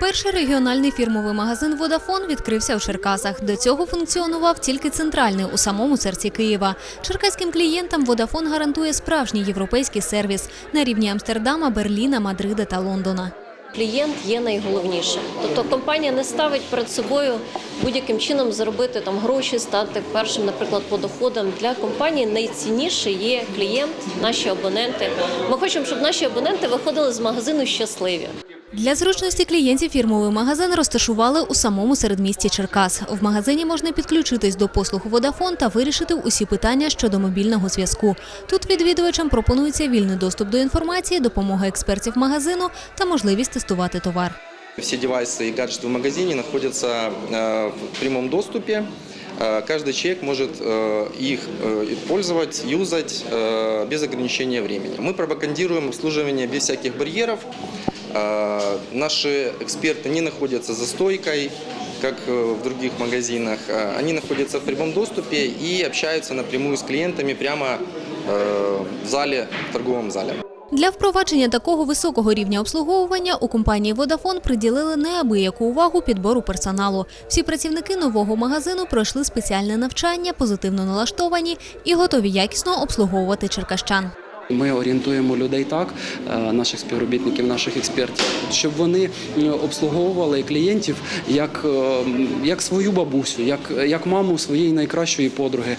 Перший регіональний фірмовий магазин Водафон відкрився у Черкасах. До цього функціонував тільки центральний у самому серці Києва. Черкаським клієнтам Водафон гарантує справжній європейський сервіс на рівні Амстердама, Берліна, Мадрида та Лондона. Клієнт є найголовніше. Тобто компанія не ставить перед собою будь-яким чином заробити там гроші, стати першим, наприклад, по доходам. Для компанії найцінніше є клієнт, наші абоненти. Ми хочемо, щоб наші абоненти виходили з магазину щасливі. Для зручності клієнтів фірмовий магазин розташували у самому середмісті Черкас. В магазині можна підключитись до послуг Водафон та вирішити усі питання щодо мобільного зв'язку. Тут відвідувачам пропонується вільний доступ до інформації, допомога експертів магазину та можливість тестувати товар. Все девайсы и гаджеты в магазине находятся э, в прямом доступе. Э, Каждый человек может э, их э, пользовать, юзать без ограничения времени. Мы пропагандируем обслуживание без всяких барьеров. Наши эксперты не находятся за стойкой, как в других магазинах. Они находятся в прямом доступе и общаются напрямую с клиентами прямо в зале, в торговом зале. Для впровадження такого високого рівня обслуговування у компанії Водафон приділили неабияку увагу підбору персоналу. Всі працівники нового магазину пройшли спеціальне навчання, позитивно налаштовані і готові якісно обслуговувати черкащан. Ми орієнтуємо людей так, е, наших співробітників, наших експертів, щоб вони е, обслуговували клієнтів як, е, як свою бабусю, як, як маму своєї найкращої подруги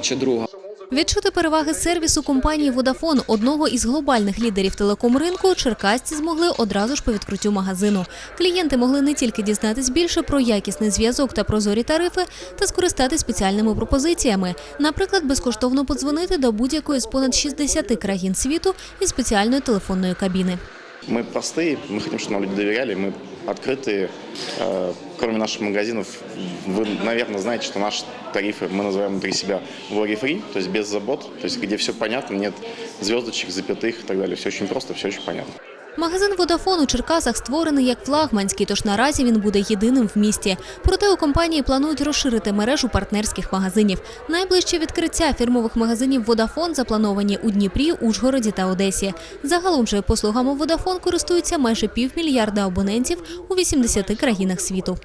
чи друга. Відчути переваги сервісу компанії Водафон, одного із глобальних лідерів телеком-ринку, черкасці змогли одразу ж по відкриттю магазину. Клієнти могли не тільки дізнатись більше про якісний зв'язок та прозорі тарифи, та скористатись спеціальними пропозиціями. Наприклад, безкоштовно подзвонити до будь-якої з понад 60 країн світу із спеціальної телефонної кабіни. Мы простые, мы хотим, чтобы нам люди доверяли, мы открытые. Э, Кроме наших магазинов, вы, наверное, знаете, что наши тарифы мы называем внутри себя worry-free, то есть без забот, то есть где все понятно, нет звездочек, запятых и так далее. Все очень просто, все очень понятно. Магазин Водафон у Черкасах створений як флагманський, тож наразі він буде єдиним в місті. Проте у компанії планують розширити мережу партнерських магазинів. Найближче відкриття фірмових магазинів Водафон заплановані у Дніпрі, Ужгороді та Одесі. Загалом же послугами Водафон користуються майже півмільярда абонентів у 80 країнах світу.